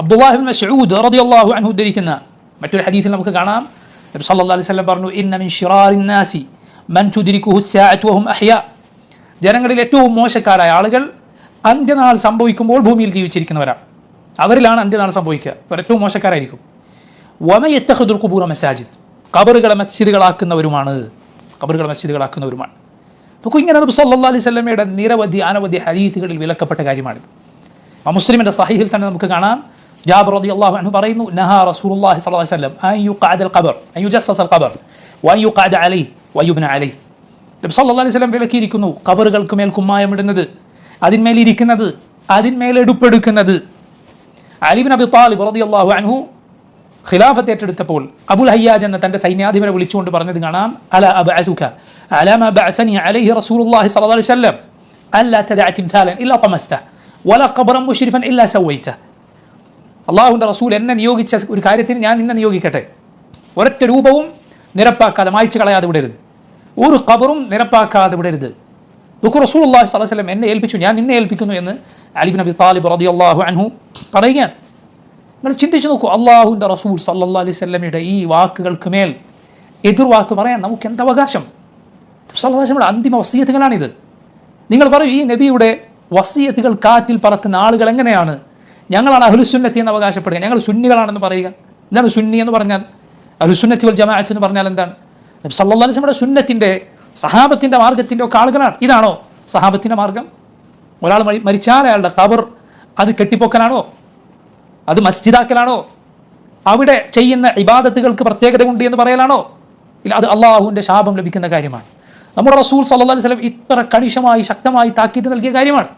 അബ്ദുല്ലാഹിബിൻ മസ്ഊദ് റളിയല്ലാഹു അൻഹു ഉദ്ധരിക്കുന്ന മറ്റൊരു ഹദീസിൽ നമുക്ക് കാണാം. നബി സല്ലാ അലൈഹി വസല്ലം പറഞ്ഞു ഇന്ന മിൻ ശിറാറിൻ നാസി മൻ തുദ്രിക്കുഹു അഹ്യ. ജനങ്ങളിൽ ഏറ്റവും മോശക്കാരായ ആളുകൾ അന്ത്യനാൾ സംഭവിക്കുമ്പോൾ ഭൂമിയിൽ ജീവിച്ചിരിക്കുന്നവരാണ്. അവരിലാണ് അന്ത്യനാൾ സംഭവിക്കുക. അവർ ഏറ്റവും മോശക്കാരായിരിക്കും. വമയത്തഹദുൽ കുബൂറ മസാജിദ് കബറുകളെ മസ്ജിദുകളാക്കുന്നവരുമാണ്. കബറുകളെ മസ്ജിദുകളാക്കുന്നവരുമാണ്. നോക്കൂ ഇങ്ങനെ നബി സല്ലല്ലാഹി അലൈഹി വസല്ലമയുടെ നിരവധി അനവധി ഹദീസുകളിൽ വിലക്കപ്പെട്ട കാര്യമാണിത്. മുസ്ലിമിന്റെ സഹീഹിൽ തന്നെ നമുക്ക് കാണാം. ജാബർ റളിയല്ലാഹു അൻഹു പറയുന്നു നഹാ റസൂലുള്ളാഹി സ്വല്ലല്ലാഹി അലൈഹി വസല്ലം അൻ യുഖഅദ അൽ ഖബർ അൻ യുജസ്സസ് അൽ ഖബർ വഅൻ യുഖഅദ അലൈഹി വയുബ്ന അലൈഹി. നബി സല്ലല്ലാഹു അലൈഹി വസല്ലം വിലക്കിയിരിക്കുന്നു ഖബറുകൾക്ക് മേൽ കുമ്മായം ഇടുന്നത് അതിന്മേൽ ഇരിക്കുന്നത് അതിന്മേൽ എടുപ്പെടുക്കുന്നത്. അലിബിൻ അബി താലിബ് റളിയല്ലാഹു അൻഹു ഖിലാഫത്ത് ഏറ്റെടുത്തപ്പോൾ അബുൽ ഹയ്യാജ് എന്ന തന്റെ സൈന്യാധിപനെ വിളിച്ചുകൊണ്ട് പറഞ്ഞത് കാണാം അല അബഅസുക അല മാ ബഅസനി അലൈഹി റസൂലുള്ളാഹി സ്വല്ലല്ലാഹു അലൈഹി വസല്ലം അല്ലാ തദഅ തിംസാലൻ ഇല്ലാ തമസ്ത വല ഖബറൻ മുശ്രിഫൻ ഇല്ലാ സവൈത. അള്ളാഹുവിന്റെ റസൂൽ എന്നെ നിയോഗിച്ച ഒരു കാര്യത്തിന് ഞാൻ നിന്നെ നിയോഗിക്കട്ടെ. ഒരൊറ്റ രൂപവും നിരപ്പാക്കാതെ മായ്ച്ചു കളയാതെ വിടരുത്. ഒരു ഖബറും നിരപ്പാക്കാതെ വിടരുത്. ദുഃഖ റസൂൽ അള്ളാഹി സ്വലം വസല്ലം എന്നെ ഏൽപ്പിച്ചു. ഞാൻ നിന്നെ ഏൽപ്പിക്കുന്നു എന്ന് അലിബിൻ അബി താലിബ് റളിയല്ലാഹു അൻഹു പറയുകയാണ്. നിങ്ങൾ ചിന്തിച്ചു നോക്കൂ അള്ളാഹുവിന്റെ റസൂൽ സല്ലാ അലൈഹി സ്വലമിയുടെ ഈ വാക്കുകൾക്ക് മേൽ എതിർവാക്ക് പറയാൻ നമുക്ക് എന്ത് അവകാശം? സല്ലാസ്ലമിയുടെ അന്തിമ വസീയത്തുകളാണിത്. നിങ്ങൾ പറയൂ ഈ നബിയുടെ വസീയത്തുകൾ കാറ്റിൽ പറത്തുന്ന ആളുകൾ എങ്ങനെയാണ്? ഞങ്ങളാണ് അഹുലുസുന്നത്തി എന്ന് അവകാശപ്പെടുക. ഞങ്ങൾ സുന്നികളാണെന്ന് പറയുക. എന്താണ് സുന്നി എന്ന് പറഞ്ഞാൽ? അഹുസുന്നത്തി വൽ ജമാഅത്ത് എന്ന് പറഞ്ഞാൽ എന്താണ്? സല്ലാസ്മയുടെ സുന്നത്തിന്റെ സഹാബത്തിന്റെ മാർഗത്തിന്റെ ഒക്കെ ആളുകളാണ്. ഇതാണോ സഹാബത്തിന്റെ മാർഗം ഒരാൾ മരി മരിച്ചാൽ അയാളുടെ കബർ അത് കെട്ടിപ്പൊക്കലാണോ? അത് മസ്ജിദാക്കലാണോ? അവിടെ ചെയ്യുന്ന ഇബാദത്തുകൾക്ക് പ്രത്യേകത ഉണ്ട് എന്ന് പറയലാണോ? ഇല്ല അത് അള്ളാഹുവിന്റെ ശാപം ലഭിക്കുന്ന കാര്യമാണ്. നമ്മുടെ റസൂൽ സല്ലാ വസല്ലം ഇത്ര കണിശമായി ശക്തമായി താക്കീത് നൽകിയ കാര്യമാണ്.